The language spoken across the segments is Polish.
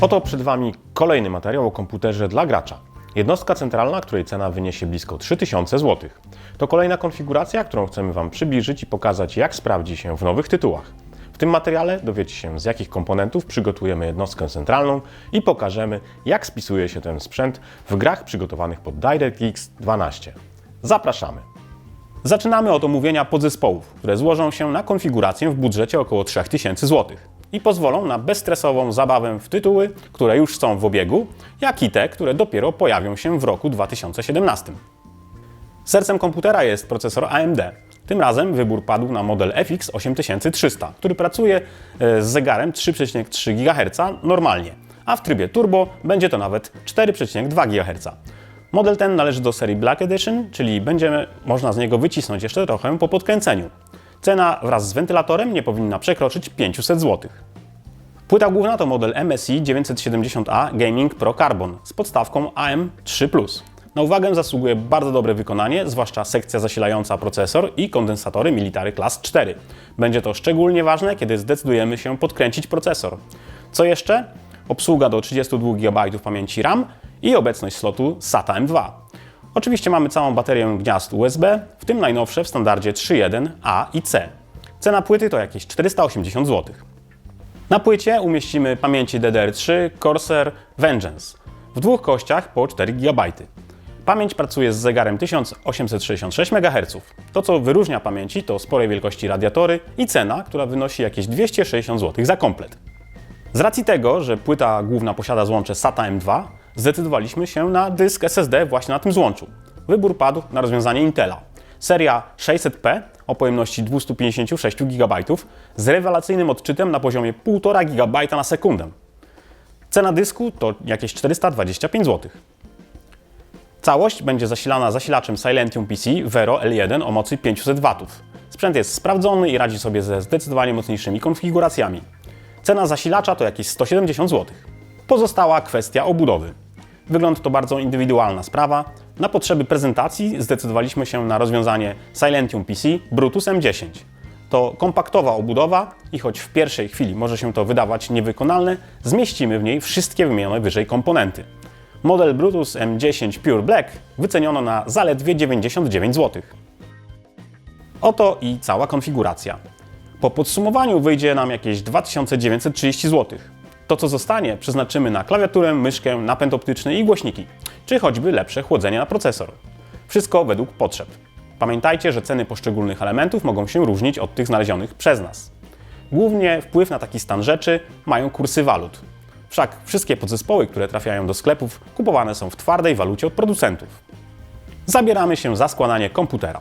Oto przed Wami kolejny materiał o komputerze dla gracza. Jednostka centralna, której cena wyniesie blisko 3000 zł. To kolejna konfiguracja, którą chcemy Wam przybliżyć i pokazać, jak sprawdzi się w nowych tytułach. W tym materiale dowiecie się, z jakich komponentów przygotujemy jednostkę centralną i pokażemy, jak spisuje się ten sprzęt w grach przygotowanych pod DirectX 12. Zapraszamy! Zaczynamy od omówienia podzespołów, które złożą się na konfigurację w budżecie około 3000 zł i pozwolą na bezstresową zabawę w tytuły, które już są w obiegu, jak i te, które dopiero pojawią się w roku 2017. Sercem komputera jest procesor AMD. Tym razem wybór padł na model FX 8300, który pracuje e, z zegarem 3,3 GHz normalnie, a w trybie turbo będzie to nawet 4,2 GHz. Model ten należy do serii Black Edition, czyli będzie można z niego wycisnąć jeszcze trochę po podkręceniu. Cena wraz z wentylatorem nie powinna przekroczyć 500 zł. Płyta główna to model MSI 970A Gaming Pro Carbon z podstawką AM3+. Na uwagę zasługuje bardzo dobre wykonanie, zwłaszcza sekcja zasilająca procesor i kondensatory Military Class 4. Będzie to szczególnie ważne, kiedy zdecydujemy się podkręcić procesor. Co jeszcze? Obsługa do 32 GB pamięci RAM i obecność slotu SATA M2. Oczywiście mamy całą baterię gniazd USB, w tym najnowsze w standardzie 3.1 A i C. Cena płyty to jakieś 480 zł. Na płycie umieścimy pamięci DDR3 Corsair Vengeance w dwóch kościach po 4 GB. Pamięć pracuje z zegarem 1866 MHz. To, co wyróżnia pamięci, to sporej wielkości radiatory i cena, która wynosi jakieś 260 zł za komplet. Z racji tego, że płyta główna posiada złącze SATA M2, zdecydowaliśmy się na dysk SSD właśnie na tym złączu. Wybór padł na rozwiązanie Intela. Seria 600P o pojemności 256 GB z rewelacyjnym odczytem na poziomie 1,5 GB na sekundę. Cena dysku to jakieś 425 zł. Całość będzie zasilana zasilaczem Silentium PC Vero L1 o mocy 500 W. Sprzęt jest sprawdzony i radzi sobie ze zdecydowanie mocniejszymi konfiguracjami. Cena zasilacza to jakieś 170 zł. Pozostała kwestia obudowy. Wygląd to bardzo indywidualna sprawa. Na potrzeby prezentacji zdecydowaliśmy się na rozwiązanie Silentium PC Brutus M10. To kompaktowa obudowa i choć w pierwszej chwili może się to wydawać niewykonalne, zmieścimy w niej wszystkie wymienione wyżej komponenty. Model Brutus M10 Pure Black wyceniono na zaledwie 99 zł. Oto i cała konfiguracja. Po podsumowaniu wyjdzie nam jakieś 2930 zł. To, co zostanie, przeznaczymy na klawiaturę, myszkę, napęd optyczny i głośniki, czy choćby lepsze chłodzenie na procesor. Wszystko według potrzeb. Pamiętajcie, że ceny poszczególnych elementów mogą się różnić od tych znalezionych przez nas. Głównie wpływ na taki stan rzeczy mają kursy walut. Wszak wszystkie podzespoły, które trafiają do sklepów, kupowane są w twardej walucie od producentów. Zabieramy się za składanie komputera.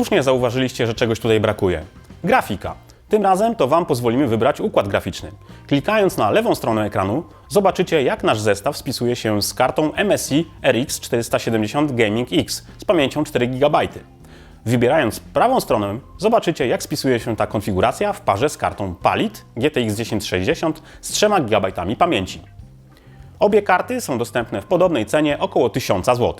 Słusznie zauważyliście, że czegoś tutaj brakuje. Grafika. Tym razem to Wam pozwolimy wybrać układ graficzny. Klikając na lewą stronę ekranu, zobaczycie jak nasz zestaw spisuje się z kartą MSI RX 470 Gaming X z pamięcią 4 GB. Wybierając prawą stronę, zobaczycie jak spisuje się ta konfiguracja w parze z kartą Palit GTX 1060 z 3 GB pamięci. Obie karty są dostępne w podobnej cenie około 1000 zł.